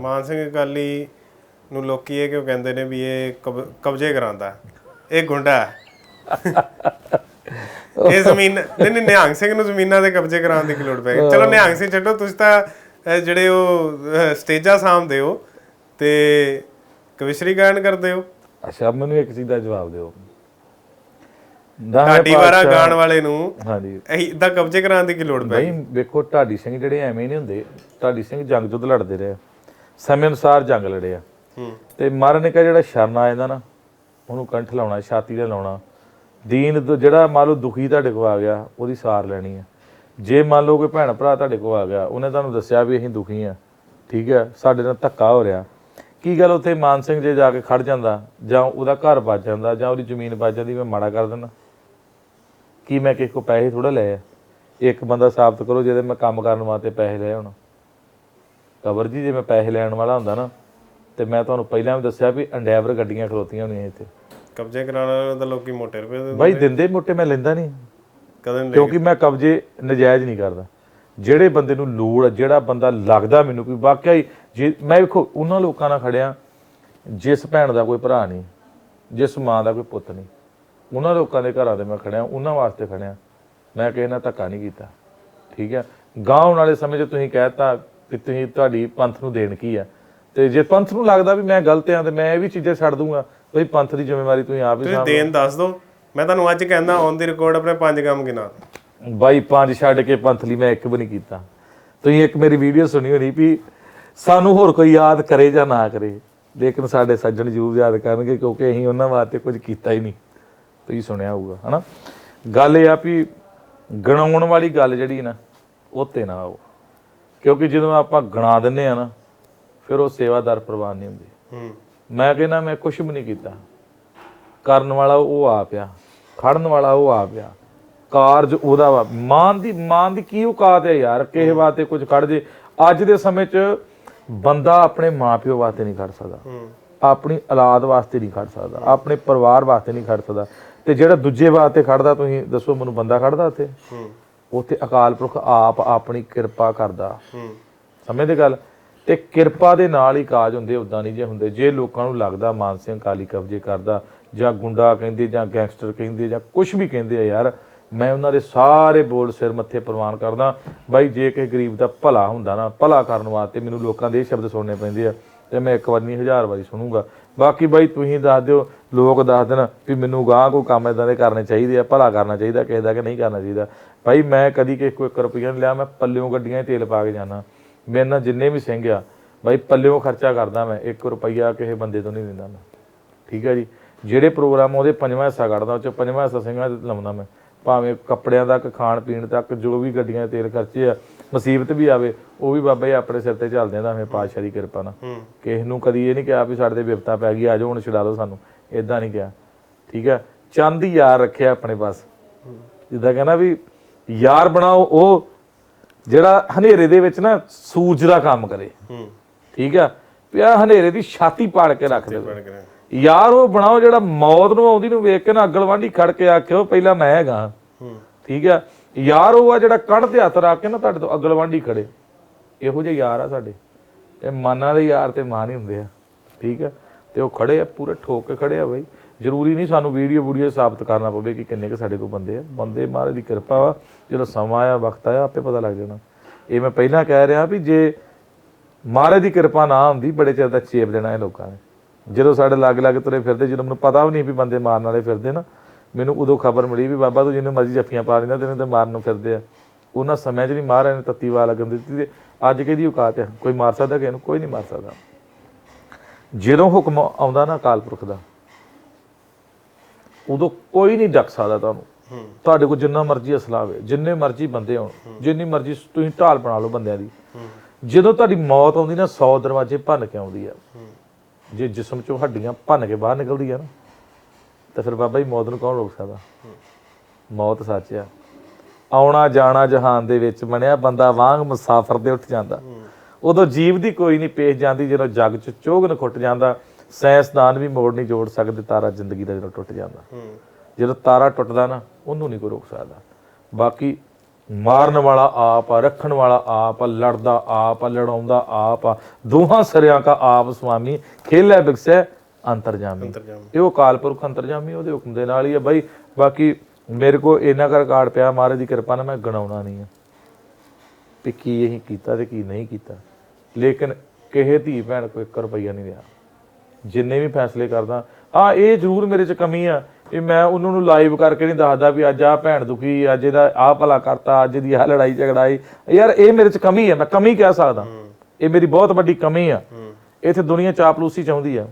ਮਾਨ ਸਿੰਘ ਅਕਾਲੀ ਨੂੰ ਲੋਕੀ ਇਹ ਕਿਉਂ ਕਹਿੰਦੇ ਨੇ ਵੀ ਇਹ ਕਬ- ਕਬਜ਼ੇ ਕਰਾਂਦਾ ਇਹ ਗੁੰਡਾ ਹੈ। ਇਹ ਜ਼ਮੀਨ ਨਹੀਂ ਨਹੀਂ ਨਿਹੰਗ ਸਿੰਘ ਨੂੰ ਜ਼ਮੀਨਾਂ ਦੇ ਕਬਜ਼ੇ ਕਰਾਉਣ ਦੀ ਕੀ ਲੋੜ ਪੈ ਗਈ? ਚਲੋ ਨਿਹੰਗ ਸਿੰਘ ਛੱਡੋ ਤੁਸੀਂ ਤਾਂ ਅਹ, ਜਿਹੜੇ ਉਹ ਅਹ, ਸਟੇਜਾਂ ਸਾਂਭਦੇ ਹੋ ਤੇ ਕਵਿਸ਼ਰੀ ਗਾਇਨ ਕਰਦੇ ਹੋ। ਅੱਛਾ ਮੈਨੂੰ ਇੱਕ ਚੀਜ਼ ਦਾ ਜਵਾਬ ਦਿਓ। ਢਾਡੀ ਵਾਰਾ ਗਾਣ ਵਾਲੇ ਨੂੰ ਹਾਂਜੀ। ਇਦਾਂ ਕਬਜ਼ੇ ਕਰਾਉਣ ਦੀ ਕੀ ਲੋੜ ਪੈ ਨਹੀਂ ਵੇਖੋ ਢਾਡੀ ਸਿੰਘ ਜਿਹੜੇ ਐਵੇਂ ਨਹੀਂ ਹੁੰਦੇ। ਢਾਡੀ ਸਿੰਘ ਜੰਗ ਜੁੱਧ ਲੜਦੇ ਰਹੇ। ਸਮੇਂ ਅਨੁਸਾਰ ਜੰਗ ਲੜੇ ਆ। ਤੇ ਮਹਾਰਾਜ ਨੇ ਕਿਹਾ ਜਿਹੜਾ ਸ਼ਰਨ ਆ ਜਾਂਦਾ ਨਾ ਉਹਨੂੰ ਕੰਠ ਲਾਉਣਾ ਛਾਤੀ ਤੇ ਲਾਉਣਾ। ਦੀਨ ਜਿਹੜਾ ਮੰਨ ਲਓ ਦੁਖੀ ਤੁਹਾਡੇ ਕੋਲ ਆ ਗਿਆ ਉਹਦੀ ਸਾਰ ਲੈਣੀ ਆ। ਜੇ ਮੰਨ ਲਓ ਕੋਈ ਭੈਣ ਭਰਾ ਤੁਹਾਡੇ ਕੋਲ ਆ ਗਿਆ ਉਹਨੇ ਤੁਹਾਨੂੰ ਦੱਸਿਆ ਵੀ ਅਸੀਂ ਦੁਖੀ ਆ ਠੀਕ ਹੈ ਸਾਡੇ ਨਾਲ ਧੱਕਾ ਹੋ ਰਿਹਾ। ਕੀ ਗੱਲ ਉੱਥੇ ਮਾਨ ਸਿੰਘ ਜੇ ਜਾ ਕੇ ਖੜ ਜਾਂਦਾ ਜਾਂ ਉਹਦਾ ਘਰ ਬਚ ਜਾਂਦਾ ਜਾਂ ਉਹਦੀ ਜ਼ਮੀਨ ਬਚ ਜਾਂਦੀ ਮੈਂ ਮਾੜਾ ਕਰ ਦਿੰਦਾ। ਕੀ ਮੈਂ ਕਿਸੇ ਕੋ ਪੈਸੇ ਥੋੜਾ ਲਏ ਆ? ਇੱਕ ਬੰਦਾ ਸਾਬਤ ਕਰੋ ਜਿਹਦੇ ਮੈਂ ਕੰਮ ਕਰਨ ਵਾਸਤੇ ਪੈਸੇ ਲਏ ਹੁਣ। ਕਬਰ ਜੀ ਜੇ ਮੈਂ ਪੈਸੇ ਲੈਣ ਵਾਲਾ ਹੁੰਦਾ ਨਾ ਤੇ ਮੈਂ ਤੁਹਾਨੂੰ ਪਹਿਲਾਂ ਵੀ ਦੱਸਿਆ ਵੀ ਅੰਡੈਵਰ ਗੱਡੀਆਂ ਖਲੋਤੀਆਂ ਹੁੰਦੀਆਂ ਇੱਥੇ। ਕਬਜ਼ੇ ਕਰਾਉਣ ਵਾਲੇ ਤਾਂ ਲੋਕੀ ਮੋਟੇ ਰੁਪਏ ਦੇ ਬਾਈ ਦਿੰਦੇ ਮੋਟੇ ਮੈਂ ਲੈਂਦਾ ਨਹੀਂ। ਕਦੇ ਨਹੀਂ ਕਿਉਂਕਿ ਮੈਂ ਕਬਜ਼ੇ ਨਜਾਇਜ਼ ਨਹੀਂ ਕਰਦਾ। ਜਿਹੜੇ ਬੰਦੇ ਨੂੰ ਲੋੜ ਆ, ਜਿਹੜਾ ਬੰਦਾ ਲੱਗਦਾ ਮੈਨੂੰ ਕੋਈ ਵਾਕਿਆ ਹੀ ਜੇ ਮੈਂ ਵੇਖੋ ਉਹਨਾਂ ਲੋਕਾਂ ਨਾਲ ਖੜਿਆ ਜਿਸ ਭੈਣ ਦਾ ਕੋਈ ਭਰਾ ਨਹੀਂ ਜਿਸ ਮਾਂ ਦਾ ਕੋਈ ਪੁੱਤ ਨਹੀਂ। ਉਹਨਾਂ ਲੋਕਾਂ ਦੇ ਘਰਾਂ ਦੇ ਮੈਂ ਖੜਿਆ ਉਹਨਾਂ ਵਾਸਤੇ ਖੜਿਆ। ਮੈਂ ਕਿਸੇ ਨਾਲ ਧੱਕਾ ਨਹੀਂ ਕੀਤਾ। ਠੀਕ ਹੈ? ਗਾਉਣ ਵਾਲੇ ਸਮੇਂ 'ਚ ਤੁਸੀਂ ਕਹਿਤਾ ਕਿ ਤੁਸੀਂ ਤੁਹਾਡੀ ਪੰਥ ਨੂੰ ਦੇਣ ਕੀ ਆ। ਤੇ ਜੇ ਪੰਥ ਨੂੰ ਲੱਗਦਾ ਵੀ ਮੈਂ ਗਲਤ ਆ ਤੇ ਮੈਂ ਇਹ ਵੀ ਚੀਜ਼ਾਂ ਛੱਡ ਦੂੰਗਾ ਬਈ ਪੰਥ ਦੀ ਜ਼ਿੰਮੇਵਾਰੀ ਤੁਸੀਂ ਆਪ ਹੀ ਤੁਸੀਂ ਦੇਣ ਦੱਸ ਦਿਓ। ਮੈਂ ਤੁਹਾਨੂੰ ਅੱਜ ਕਹਿੰਦਾ ਔਨ ਦੀ ਰਿਕਾਰਡ ਆਪਣੇ ਪੰਜ ਕੰਮ ਗਿਣਾ। ਬਾਈ ਪੰਜ ਛੱਡ ਕੇ ਪੰਥ ਲਈ ਮੈਂ ਇੱਕ ਵੀ ਨਹੀਂ ਕੀਤਾ। ਤੁਸੀਂ ਇੱਕ ਮੇਰੀ ਵੀਡੀਓ ਸੁਣੀ ਹੋਣੀ ਵੀ ਸਾਨੂੰ ਹੋਰ ਕੋਈ ਯਾਦ ਕਰੇ ਜਾਂ ਨਾ ਕਰੇ ਲੇਕਿਨ ਸਾਡੇ ਸੱਜਣ ਜ਼ਰੂਰ ਯਾਦ ਕਰਨਗੇ ਕਿਉਂਕਿ ਅਸੀਂ ਉਹਨਾਂ ਵਾਸਤੇ ਕੁਝ ਕੀਤਾ ਹੀ ਨਹੀਂ। ਤੁਸੀਂ ਸੁਣਿਆ ਹੋਊਗਾ ਹਨਾ? ਗੱਲ ਇਹ ਆ ਵੀ ਗਣਾਉਣ ਵਾਲੀ ਗੱਲ ਜਿਹੜੀ ਨਾ ਉਹ ਤੇ ਨਾ ਆਓ। ਕਿਉਂਕਿ ਜਦੋਂ ਆਪਾਂ ਗਣਾ ਦਿੰਨੇ ਆ ਨਾ ਫਿਰ ਉਹ ਸੇਵਾਦਾਰ ਪ੍ਰਵਾਨ ਨਹੀਂ ਹੁੰਦੀ। ਹੂੰ। ਮੈਂ ਕਹਿੰਦਾ ਮੈਂ ਕੁਝ ਵੀ ਨਹੀਂ ਕੀਤਾ। ਕਰਨ ਵਾਲਾ ਉਹ ਆਪ ਆ ਖੜਨ ਵਾਲਾ ਉਹ ਆਪ ਆ। ਕਾਰਜ ਉਹਦਾ ਵਾ। ਮਾਨ ਦੀ ਮਾਨ ਦੀ ਕੀ ਔਕਾਤ ਹੈ ਯਾਰ? ਕਿਸੇ ਵਾਸਤੇ ਕੁਝ ਖੜ ਜੇ। ਅੱਜ ਦੇ ਸਮੇਂ 'ਚ ਬੰਦਾ ਆਪਣੇ ਮਾਪਿਓ ਵਾਸਤੇ ਨਹੀਂ ਖੜ ਸਕਦਾ। ਹੂੰ। ਆਪਣੀ ਔਲਾਦ ਵਾਸਤੇ ਨਹੀਂ ਖੜ ਸਕਦਾ। ਆਪਣੇ ਪਰਿਵਾਰ ਵਾਸਤੇ ਨਹੀਂ ਖੜ ਸਕਦਾ। ਤੇ ਜਿਹੜਾ ਦੂਜੇ ਵਾਸਤੇ ਖੜਦਾ ਤੁਸੀਂ ਦੱਸੋ ਮੈਨੂੰ ਬੰਦਾ ਖੜਦਾ ਉੱਥੇ? ਹੂੰ। ਉੱਥੇ ਅਕਾਲ ਪੁਰਖ ਆਪ ਆਪਣੀ ਕਿਰਪਾ ਕਰਦਾ। ਹੂੰ। ਸਮਝਦੇ ਗੱਲ? ਤੇ ਕਿਰਪਾ ਦੇ ਨਾਲ ਹੀ ਕਾਜ ਹੁੰਦੇ ਉਦਾਂ ਨਹੀਂ ਜੇ ਹੁੰਦੇ। ਜੇ ਲੋਕਾਂ ਨੂੰ ਲੱਗਦਾ ਮਾਨ ਸਿੰਘ ਕਾਲੀ ਕਬਜ਼ੇ ਕਰਦਾ ਜਾਂ ਗੁੰਡਾ ਕਹਿੰਦੇ ਜਾਂ ਗੈਂਗਸਟਰ ਕਹਿੰਦੇ ਜਾਂ ਕੁਝ ਵੀ ਕਹਿੰਦੇ ਆ ਯਾਰ ਮੈਂ ਉਹਨਾਂ ਦੇ ਸਾਰੇ ਬੋਲ ਸਿਰ ਮੱਥੇ ਪ੍ਰਵਾਨ ਕਰਦਾ। ਬਾਈ ਜੇ ਕਿਸੇ ਗਰੀਬ ਦਾ ਭਲਾ ਹੁੰਦਾ ਨਾ ਭਲਾ ਕਰਨ ਵਾਸਤੇ ਮੈਨੂੰ ਲੋਕਾਂ ਦੇ ਇਹ ਸ਼ਬਦ ਸੁਣਨੇ ਪੈਂਦੇ ਆ ਤੇ ਮੈਂ ਇੱਕ ਵਾਰ ਨਹੀਂ ਹਜ਼ਾਰ ਵਾਰੀ ਸੁਣੂਗਾ। ਬਾਕੀ ਬਾਈ ਤੁਸੀਂ ਦੱਸ ਦਿਓ, ਲੋਕ ਦੱਸ ਦੇਣ ਵੀ ਮੈਨੂੰ ਗਾਂ ਕੋਈ ਕੰਮ ਇਦਾਂ ਦੇ ਕਰਨੇ ਚਾਹੀਦੇ ਆ, ਭਲਾ ਕਰਨਾ ਚਾਹੀਦਾ, ਕਿਸੇ ਦਾ ਕਿ ਨਹੀਂ ਕਰਨਾ ਚਾਹੀਦਾ। ਭਾਈ ਮੈਂ ਕਦੀ ਕਿਸੇ ਕੋਈ 1 ਰੁਪਈਆ ਨਹੀਂ ਲਿਆ, ਮੈਂ ਪੱਲਿਓਂ ਗੱਡੀਆਂ 'ਚ ਤੇਲ ਪਾ ਕੇ ਜਾਣਾ ਮੇਰੇ ਨਾਲ ਜਿੰਨੇ ਵੀ ਸਿੰਘ ਆ, ਬਾਈ ਪੱਲਿਓਂ ਖਰਚਾ ਕਰਦਾ ਮੈਂ 1 ਰੁਪਈਆ ਕਿਸੇ ਬੰਦੇ ਤੋਂ ਨਹੀਂ ਦਿੰਦਾ ਮੈਂ। ਠੀਕ ਹੈ ਜੀ? ਜਿਹੜੇ ਪ੍ਰੋਗਰਾਮ ਉਹਦੇ ਪੰਜਵਾਂ ਹਿੱਸਾ ਕੱਢਦਾ, ਉਹ ਚ ਪੰਜਵਾਂ ਹਿੱਸਾ ਸਿੰਘਾਂ ਤੇ ਲਾਉਂਦਾ ਮੈਂ। ਭਾਵੇਂ ਕੱਪੜਿਆਂ ਤੱਕ ਖਾਣ ਪੀਣ ਤੱਕ, ਜੋ ਵੀ ਗੱਡੀਆਂ ਦੇ ਤੇਲ ਖਰਚੇ ਆ ਮੁਸੀਬਤ ਵੀ ਆਵੇ ਉਹ ਵੀ ਬਾਬਾ ਜੀ ਆਪਣੇ ਸਿਰ ਤੇ ਚੱਲਦੇ ਆ ਤਾਂ ਪਾਤਸ਼ਾਹ ਦੀ ਕਿਰਪਾ ਨਾਲ। ਕਿਸੇ ਨੂੰ ਕਦੀ ਇਹ ਨਹੀਂ ਕਿਹਾ ਵੀ ਸਾਡੇ ਤੇ ਵਿਪਤਾ ਪੈ ਗਈ ਆ ਜਾਓ ਹੁਣ ਛੁਡਾ ਦਿਓ ਸਾਨੂੰ। ਇਦਾਂ ਨਹੀਂ ਕਿਹਾ। ਠੀਕ ਹੈ? ਚੰਦ ਯਾਰ ਰੱਖਿਆ ਆਪਣੇ ਪਾਸ। ਜਿੱਦਾਂ ਕਹਿੰਦਾ ਵੀ ਯਾਰ ਬਣਾਓ ਉਹ ਜਿਹੜਾ ਹਨੇਰੇ ਦੇ ਵਿੱਚ ਨਾ ਸੂਰਜ ਦਾ ਕੰਮ ਕਰੇ। ਠੀਕ ਆ ਵੀ ਆਹ ਹਨੇਰੇ ਦੀ ਛਾਤੀ ਪਾੜ ਕੇ ਰੱਖ ਗਿਆ ਯਾਰ ਉਹ ਬਣਾਓ ਜਿਹੜਾ ਮੌਤ ਨੂੰ ਆਉਂਦੀ ਨੂੰ ਵੇਖ ਕੇ ਨਾ ਅਗਲਵਾਂਢੀ ਖੜ ਕੇ ਆਖਿਓ ਪਹਿਲਾਂ ਮੈਂ ਹੈਗਾ। ਠੀਕ ਆ ਯਾਰ ਉਹ ਆ ਜਿਹੜਾ ਕਣ ਤੇ ਹੱਥ ਰੱਖ ਕੇ ਨਾ ਤੁਹਾਡੇ ਤੋਂ ਅਗਲਵਾਂਢੀ ਖੜੇ। ਇਹੋ ਜਿਹੇ ਯਾਰ ਆ ਸਾਡੇ। ਇਹ ਮਾਨਾਂ ਦੇ ਯਾਰ ਤੇ ਮਾਂ ਨਹੀਂ ਹੁੰਦੇ ਆ। ਠੀਕ ਆ? ਤੇ ਉਹ ਖੜੇ ਆ, ਪੂਰੇ ਠੋਕ ਕੇ ਖੜੇ ਆ ਬਈ। ਜ਼ਰੂਰੀ ਨਹੀਂ ਸਾਨੂੰ ਵੀਡੀਓ ਵੀਡੀਓ ਸਾਬਤ ਕਰਨਾ ਪਵੇ ਕਿ ਕਿੰਨੇ ਕੁ ਸਾਡੇ ਕੋਲ ਬੰਦੇ ਆ। ਬੰਦੇ ਮਹਾਰਾਜ ਦੀ ਕਿਰਪਾ ਵਾ, ਜਦੋਂ ਸਮਾਂ ਆਇਆ, ਵਕਤ ਆਇਆ, ਆਪੇ ਪਤਾ ਲੱਗ ਜਾਣਾ। ਇਹ ਮੈਂ ਪਹਿਲਾਂ ਕਹਿ ਰਿਹਾ ਵੀ ਜੇ ਮਹਾਰਾਜ ਦੀ ਕਿਰਪਾ ਨਾ ਹੁੰਦੀ, ਬੜੇ ਚਿਰ ਦਾ ਚੇਪ ਦੇਣਾ ਇਹ ਲੋਕਾਂ ਨੇ। ਜਦੋਂ ਸਾਡੇ ਲੱਗ ਲੱਗ ਤੁਰੇ ਫਿਰਦੇ, ਜਦੋਂ ਮੈਨੂੰ ਪਤਾ ਵੀ ਨਹੀਂ ਵੀ ਬੰਦੇ ਮਾਰਨ ਵਾਲੇ ਫਿਰਦੇ ਨਾ ਮੈਨੂੰ ਉਦੋਂ ਖਬਰ ਮਿਲੀ ਵੀ ਬਾਬਾ ਤੂੰ ਜਿਹਨੂੰ ਮਰਜ਼ੀ ਜੱਫੀਆਂ ਪਾ ਲੈਂਦਾ ਤੈਨੂੰ ਤੇ ਮਾਰਨ ਨੂੰ ਫਿਰਦੇ ਆ। ਉਹਨਾਂ ਸਮੇਂ 'ਚ ਨਹੀਂ ਮਹਾਰਾਜ ਨੇ ਤੱਤੀ ਵਾਲ ਲੱਗਣ ਦਿੱਤੀ ਤੇ ਅੱਜ ਕਿਹਦੀ ਔਕਾਤ ਹੈ ਕੋਈ ਮਾਰ ਸਕਦਾ ਕਿਸੇ ਨੂੰ? ਕੋਈ ਨਹੀਂ ਮਾਰ ਸਕਦਾ। ਜਦੋਂ ਹੁਕਮ ਆਉਂਦਾ ਨਾ ਅਕਾਲ ਪੁਰਖ ਦਾ ਉਦੋਂ ਕੋਈ ਨਹੀਂ ਡੱਕ ਸਕਦਾ ਤੁਹਾਨੂੰ। ਤੁਹਾਡੇ ਕੋਲ ਜਿੰਨਾ ਮਰਜ਼ੀ ਅਸਲਾ ਹੋਵੇ ਜਿੰਨੇ ਮਰਜ਼ੀ ਬੰਦੇ ਹੋਣ ਜਿੰਨੀ ਮਰਜ਼ੀ ਤੁਸੀਂ ਢਾਲ ਬਣਾ ਲਓ ਬੰਦਿਆਂ ਦੀ। ਜਦੋਂ ਤੁਹਾਡੀ ਮੌਤ ਆਉਂਦੀ ਨਾ 100 ਦਰਵਾਜ਼ੇ ਭੰਨ ਕੇ ਆਉਂਦੀ ਆ। ਜੇ ਜਿਸਮ ਚੋਂ ਹੱਡੀਆਂ ਭੰਨ ਕੇ ਬਾਹਰ ਨਿਕਲਦੀ ਆ ਨਾ ਤਾਂ ਫਿਰ ਬਾਬਾ ਜੀ ਮੌਤ ਨੂੰ ਕੌਣ ਰੋਕ ਸਕਦਾ? ਮੌਤ ਸੱਚ ਆ। ਆਉਣਾ ਜਾਣਾ ਜਹਾਨ ਦੇ ਵਿੱਚ ਬਣਿਆ, ਬੰਦਾ ਵਾਂਗ ਮੁਸਾਫਰ ਦੇ ਉੱਠ ਜਾਂਦਾ। ਉਦੋਂ ਜੀਵ ਦੀ ਕੋਈ ਨਹੀਂ ਪੇਸ਼ ਜਾਂਦੀ, ਜਦੋਂ ਜੱਗ ਚ ਚੋਗਨ ਖੁੱਟ ਜਾਂਦਾ ਸਾਇੰਸਦਾਨ ਵੀ ਮੋੜ ਨਹੀਂ ਜੋੜ ਸਕਦੇ, ਤਾਰਾ ਜ਼ਿੰਦਗੀ ਦਾ ਜਦੋਂ ਟੁੱਟ ਜਾਂਦਾ। ਜਦੋਂ ਤਾਰਾ ਟੁੱਟਦਾ ਨਾ, ਉਹਨੂੰ ਨਹੀਂ ਕੋਈ ਰੋਕ ਸਕਦਾ। ਬਾਕੀ ਮਾਰਨ ਵਾਲਾ ਆਪ ਆ, ਰੱਖਣ ਵਾਲਾ ਆਪ ਆ, ਲੜਦਾ ਆਪ ਆ, ਲੜਾਉਂਦਾ ਆਪ ਆ, ਦੋਹਾਂ ਸਿਰਿਆਂ ਕਾ ਆਪ ਸੁਆਮੀ ਖੇਲੇ ਬਿਕਸੈ ਅੰਤਰਜਾਮੀ। ਇਹ ਉਹ ਕਾਲ ਪੁਰਖ ਅੰਤਰਜਾਮੀ ਉਹਦੇ ਹੁਕਮ ਦੇ ਨਾਲ ਹੀ ਆ। ਬਾਈ ਬਾਕੀ ਮੇਰੇ ਕੋ ਇੰਨਾ ਕਰ ਰਿਕਾਰਡ ਪਿਆ ਮਹਾਰਾਜ ਦੀ ਕਿਰਪਾ ਨਾਲ ਮੈਂ ਗਣਾਉਣਾ ਨਹੀਂ ਆ। ਵੀ ਕੀ ਇਹ ਕੀਤਾ ਤੇ ਕੀ ਨਹੀਂ ਕੀਤਾ। ਲੇਕਿਨ ਕਿਸੇ ਧੀ ਭੈਣ ਕੋਈ 1 ਰੁਪਈਆ ਨਹੀਂ ਲਿਆ ਜਿੰਨੇ ਵੀ ਫੈਸਲੇ ਕਰਦਾ ਆ ਇਹ ਜ਼ਰੂਰ ਮੇਰੇ ਚ ਕਮੀ ਆ ਇਹ ਮੈਂ ਉਹਨਾਂ ਨੂੰ ਲਾਈਵ ਕਰਕੇ ਨਹੀਂ ਦੱਸਦਾ ਵੀ ਅੱਜ ਆ ਭੈਣ ਦੁਖੀ ਅੱਜ ਇਹਦਾ ਆ ਭਲਾ ਕਰਤਾ ਅੱਜ ਦੀ ਆ ਲੜਾਈ ਝਗੜਾਈ ਯਾਰ ਇਹ ਮੇਰੇ ਚ ਕਮੀ ਆ ਮੈਂ ਕਮੀ ਕਹਿ ਸਕਦਾ। ਇਹ ਮੇਰੀ ਬਹੁਤ ਵੱਡੀ ਕਮੀ ਆ। ਇੱਥੇ ਦੁਨੀਆ ਚਾਪਲੂਸੀ ਚਾਹੁੰਦੀ ਆ।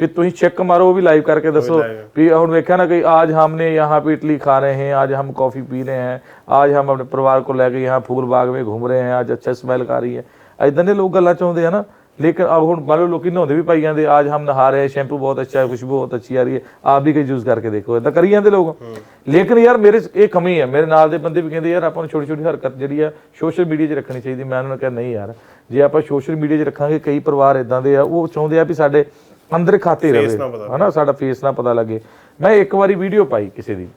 ਵੀ ਤੁਸੀਂ ਚੈੱਕ ਮਾਰੋ ਉਹ ਵੀ ਲਾਈਵ करके दसो भी ਹੁਣ ਵੇਖਿਆ ਨਾ कि आज हमने यहाँ पे इडली खा रहे हैं आज हम कॉफी पी रहे हैं आज हम अपने परिवार को लेकर यहाँ फूल बाग में घूम रहे हैं आज अच्छा स्मेल आ रही है ਇਦਾਂ ਦੇ ਲੋਕ ਗੱਲਾਂ ਚਾਹੁੰਦੇ ਆ ਨਾ ਲੇਕਿਨ ਆ ਹੁਣ ਮੰਨ ਲਓ ਲੋਕੀ ਨਹਾਉਂਦੇ ਵੀ ਪਾਈ ਜਾਂਦੇ आज हम नहा रहे हैं शैम्पू बहुत अच्छा है खुशबू बहुत अच्छी आ रही है आप भी कहीं यूज करके देखो ਇਦਾਂ ਕਰੀ ਜਾਂਦੇ ਲੋਕ ਲੇਕਿਨ ਯਾਰ ਮੇਰੇ 'ਚ ਇਹ ਕਮੀ ਹੈ ਮੇਰੇ ਨਾਲ ਦੇ ਬੰਦੇ ਵੀ ਕਹਿੰਦੇ ਯਾਰ ਆਪਾਂ ਨੂੰ ਛੋਟੀ ਛੋਟੀ ਹਰਕਤ ਜਿਹੜੀ ਆ ਸੋਸ਼ਲ ਮੀਡੀਆ 'ਚ ਰੱਖਣੀ ਚਾਹੀਦੀ ਮੈਂ ਉਹਨਾਂ ਨੂੰ ਕਿਹਾ ਨਹੀਂ ਯਾਰ ਜੇ ਆਪਾਂ ਸੋਸ਼ਲ ਮੀਡੀਆ 'ਚ ਰੱਖਾਂਗੇ ਕਈ ਪਰਿਵਾਰ ਇਦਾਂ ਦੇ ਆ ਉਹ ਚਾਹੁੰਦੇ ਆ ਵੀ ਸਾਡੇ ਅੰਦਰ ਖਾਤੇ ਰਵੇ। ਹਨਾ ਸਾਡਾ ਫੇਸ ਨਾ ਪਤਾ ਲੱਗੇ। ਮੈਂ ਇੱਕ ਵਾਰੀ ਵੀਡੀਓ ਪਾਈ ਕਿਸੇ ਦੀ।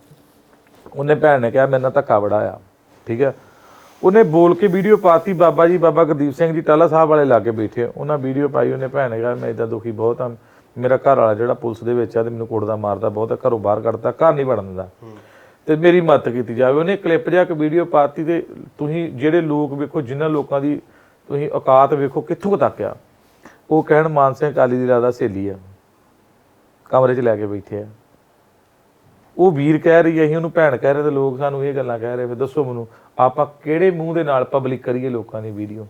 ਉਹਨੇ ਭੈਣ ਨੇ ਕਿਹਾ ਮੇਰੇ ਨਾਲ ਧੱਕਾ ਬੜਾ ਆ ਠੀਕ ਹੈ? ਉਹਨੇ ਬੋਲ ਕੇ ਵੀਡੀਓ ਪਾਤੀ। ਬਾਬਾ ਜੀ ਬਾਬਾ ਗੁਰਦੀਪ ਸਿੰਘ ਜੀ ਟਾਲਾ ਸਾਹਿਬ ਵਾਲੇ ਲਾਗੇ ਬੈਠੇ ਉਹਨਾਂ ਵੀਡੀਓ ਪਾਈ ਉਹਨੇ ਭੈਣ ਨੇ ਕਿਹਾ ਮੈਂ ਇਦਾਂ ਦੁਖੀ ਬਹੁਤ ਆ। ਮੇਰਾ ਘਰ ਵਾਲਾ ਜਿਹੜਾ ਪੁਲਿਸ ਦੇ ਵਿੱਚ ਆ ਤੇ ਮੈਨੂੰ ਕੁੱਟਦਾ ਮਾਰਦਾ ਬਹੁਤ ਆ, ਘਰੋਂ ਬਾਹਰ ਕੱਢਦਾ ਘਰ ਨਹੀਂ ਵੜਨ ਦਿੰਦਾ। ਤੇ ਮੇਰੀ ਮਦਦ ਕੀਤੀ ਜਾਵੇ। ਉਹਨੇ ਕਲਿੱਪ ਜਿਹਾ ਇੱਕ ਵੀਡੀਓ ਪਾਤੀ ਤੇ ਤੁਸੀਂ ਜਿਹੜੇ ਲੋਕ ਵੇਖੋ ਜਿਨ੍ਹਾਂ ਲੋਕਾਂ ਦੀ ਤੁਸੀਂ ਔਕਾਤ ਵੇਖੋ ਕਿੱਥੋਂ ਤੱਕ ਆ? ਉਹ ਕਹਿਣ ਮਾਨ ਸਿੰਘ ਕਾਲੀ ਦੀ ਲਾਦਾ ਸਹੇਲੀ ਆ। ਕਮਰੇ 'ਚ ਲੈ ਕੇ ਬੈਠੇ ਆ। ਉਹ ਵੀਰ ਕਹਿ ਰਹੀ ਹੈ ਅਸੀਂ ਉਹਨੂੰ ਭੈਣ ਕਹਿ ਰਹੇ ਤੇ ਲੋਕ ਸਾਨੂੰ ਇਹ ਗੱਲਾਂ ਕਹਿ ਰਹੇ ਫਿਰ ਦੱਸੋ ਮੈਨੂੰ, ਆਪਾਂ ਕਿਹੜੇ ਮੂੰਹ ਦੇ ਨਾਲ ਪਬਲਿਕ ਕਰੀਏ ਲੋਕਾਂ ਦੀ ਵੀਡੀਓ?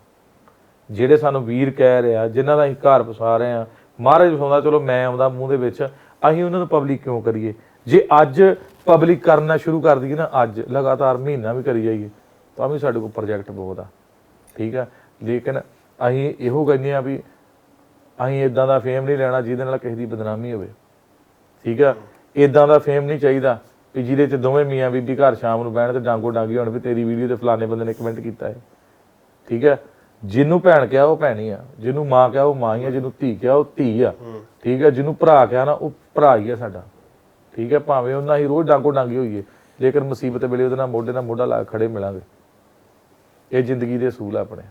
ਜਿਹੜੇ ਸਾਨੂੰ ਵੀਰ ਕਹਿ ਰਿਹਾ ਜਿਨ੍ਹਾਂ ਦਾ ਅਸੀਂ ਘਰ ਪਸਾ ਰਹੇ ਆ, ਮਹਾਰਾਜ ਵਸਾਉਂਦਾ, ਚਲੋ ਮੈਂ ਆਉਂਦਾ ਮੂੰਹ ਦੇ ਵਿੱਚ, ਅਸੀਂ ਉਹਨਾਂ ਨੂੰ ਪਬਲਿਕ ਕਿਉਂ ਕਰੀਏ? ਜੇ ਅੱਜ ਪਬਲਿਕ ਕਰਨਾ ਸ਼ੁਰੂ ਕਰ ਦਈਏ ਨਾ, ਅੱਜ ਲਗਾਤਾਰ ਮਹੀਨਾ ਵੀ ਕਰੀ ਜਾਈਏ, ਤਾਂ ਵੀ ਸਾਡੇ ਕੋਲ ਪ੍ਰੋਜੈਕਟ ਬਹੁਤ ਆ। ਠੀਕ ਆ? ਲੇਕਿਨ ਅਸੀਂ ਇਹੋ ਕਹਿੰਦੇ ਆ ਵੀ ਅਸੀਂ ਇਦਾਂ ਦਾ ਫੇਮ ਨਹੀਂ ਲੈਣਾ ਜਿਹਦੇ ਨਾਲ ਕਿਸੇ ਦੀ ਬਦਨਾਮੀ ਹੋਵੇ। ਠੀਕ ਆ? ਇਦਾਂ ਦਾ ਫੇਮ ਨਹੀਂ ਚਾਹੀਦਾ ਵੀ ਜਿਹਦੇ ਚ ਦੋਵੇਂ ਮੀਆਂ ਬੀਬੀ ਘਰ ਸ਼ਾਮ ਨੂੰ ਬਹਿਣ ਤੇ ਡਾਂਗੋ ਡਾਂਗੀ ਹੋਣ ਵੀ ਤੇਰੀ ਵੀਡੀਓ ਤੇ ਫਲਾਣੇ ਬੰਦੇ ਨੇ ਕਮੈਂਟ ਕੀਤਾ ਹੈ। ਠੀਕ ਹੈ ਜਿਹਨੂੰ ਭੈਣ ਕਿਹਾ ਉਹ ਭੈਣੀ ਆ। ਜਿਹਨੂੰ ਮਾਂ ਕਿਹਾ ਉਹ ਮਾਂ ਹੀ ਆ ਜਿਹਨੂੰ ਧੀ ਕਿਹਾ ਉਹ ਧੀ ਆ। ਠੀਕ ਹੈ ਜਿਹਨੂੰ ਭਰਾ ਕਿਹਾ ਨਾ ਉਹ ਭਰਾ ਹੀ ਆ ਸਾਡਾ। ਠੀਕ ਹੈ ਭਾਵੇਂ ਉਹਨਾਂ ਹੀ ਰੋਜ਼ ਡਾਂਗੋ ਡਾਂਗੀ ਹੋਈਏ ਲੇਕਿਨ ਮੁਸੀਬਤ ਵੇਲੇ ਉਹਦੇ ਨਾਲ ਮੋਢੇ ਨਾਲ ਮੋਢਾ ਲਾ ਕੇ ਖੜੇ ਮਿਲਾਂਗੇ। ਇਹ ਜ਼ਿੰਦਗੀ ਦੇ ਅਸੂਲ ਆ ਆਪਣੇ।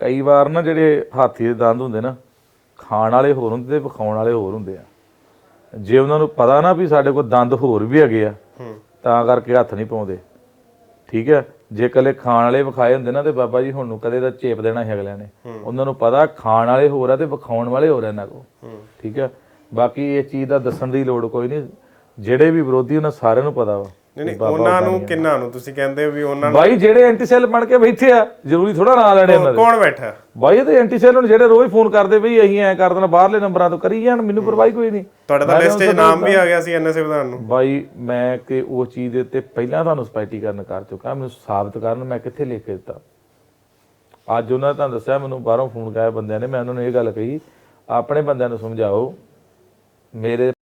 ਕਈ ਵਾਰ ਨਾ ਜਿਹੜੇ ਹਾਥੀ ਦੇ ਦੰਦ ਹੁੰਦੇ ਨਾ ਖਾਣ ਵਾਲੇ ਹੋਰ ਹੁੰਦੇ ਤੇ ਵਿਖਾਉਣ ਵਾਲੇ ਹੋਰ ਹੁੰਦੇ ਆ। ਜੇ ਉਹਨਾਂ ਨੂੰ ਪਤਾ ਨਾ ਵੀ ਸਾਡੇ ਕੋਲ ਦੰਦ ਹੋਰ ਵੀ ਹੈਗੇ ਆ ਤਾਂ ਕਰਕੇ ਹੱਥ ਨਹੀਂ ਪਾਉਂਦੇ। ਠੀਕ ਹੈ? ਜੇ ਕੱਲੇ ਖਾਣ ਵਾਲੇ ਵਿਖਾਏ ਹੁੰਦੇ ਨਾ ਤੇ ਬਾਬਾ ਜੀ ਹੁਣ ਨੂੰ ਕਦੇ ਤਾਂ ਚੇਪ ਦੇਣਾ ਸੀ ਅਗਲਿਆਂ ਨੇ। ਉਹਨਾਂ ਨੂੰ ਪਤਾ ਖਾਣ ਵਾਲੇ ਹੋਰ ਆ ਤੇ ਵਿਖਾਉਣ ਵਾਲੇ ਹੋਰ ਆ ਇਹਨਾਂ ਕੋ ਠੀਕ ਹੈ? ਬਾਕੀ ਇਹ ਚੀਜ਼ ਦਾ ਦੱਸਣ ਦੀ ਲੋੜ ਕੋਈ ਨਹੀਂ। ਜਿਹੜੇ ਵੀ ਵਿਰੋਧੀ ਉਹਨਾਂ ਸਾਰਿਆਂ ਨੂੰ ਪਤਾ ਵਾ। ਨਹੀਂ ਨਹੀਂ ਉਹਨਾਂ ਨੂੰ ਕਿੰਨਾ ਨੂੰ ਤੁਸੀਂ ਕਹਿੰਦੇ ਹੋ ਵੀ ਉਹਨਾਂ ਬਾਈ ਜਿਹੜੇ ਐਂਟੀ ਸੈੱਲ ਬਣ ਕੇ ਬੈਠੇ ਆ ਜ਼ਰੂਰੀ ਥੋੜਾ ਨਾਂ ਲੈਣੇ ਉਹਨਾਂ ਨੂੰ ਦੇ। ਕੌਣ ਬੈਠਾ? ਬਾਈ ਇਹ ਤੇ ਐਂਟੀ ਸੈੱਲ ਹੁਣ ਜਿਹੜੇ ਰੋਜ਼ ਫੋਨ ਕਰਦੇ ਬਈ ਅਸੀਂ ਐ ਕਰ ਦੇਣਾ ਬਾਹਰਲੇ ਨੰਬਰਾਂ ਤੋਂ ਕਰੀ ਜਾਣ ਮੈਨੂੰ ਪਰਵਾਹ ਕੋਈ ਨਹੀਂ। ਤੁਹਾਡਾ ਤਾਂ ਲਿਸਟ 'ਚ ਨਾਮ ਵੀ ਆ ਗਿਆ ਸੀ ਐਨਐਸਏ ਵਿਧਾਨ ਨੂੰ। ਬਾਈ ਮੈਂ ਕਿ ਉਹ ਚੀਜ਼ ਦੇ ਉੱਤੇ ਪਹਿਲਾਂ ਤੁਹਾਨੂੰ ਸਪੈਸ਼ਟੀਕਰਨ ਕਰ ਚੁੱਕਾ ਮੈਨੂੰ ਸਾਬਤ ਕਰਨ ਮੈਂ ਕਿੱਥੇ ਲਿਖ ਕੇ ਦਿੱਤਾ। ਅੱਜ ਉਹਨਾਂ ਨੇ ਤੁਹਾਨੂੰ ਦੱਸਿਆ ਮੈਨੂੰ ਬਾਹਰੋਂ ਫੋਨ ਕਰਾਇਆ ਬੰਦਿਆਂ ਨੇ ਮੈਂ ਉਹਨਾਂ ਨੂੰ ਇਹ ਗੱਲ ਕਹੀ ਆਪਣੇ ਬੰਦਿਆਂ ਨੂੰ ਸਮਝਾਓ ਮੇਰੇ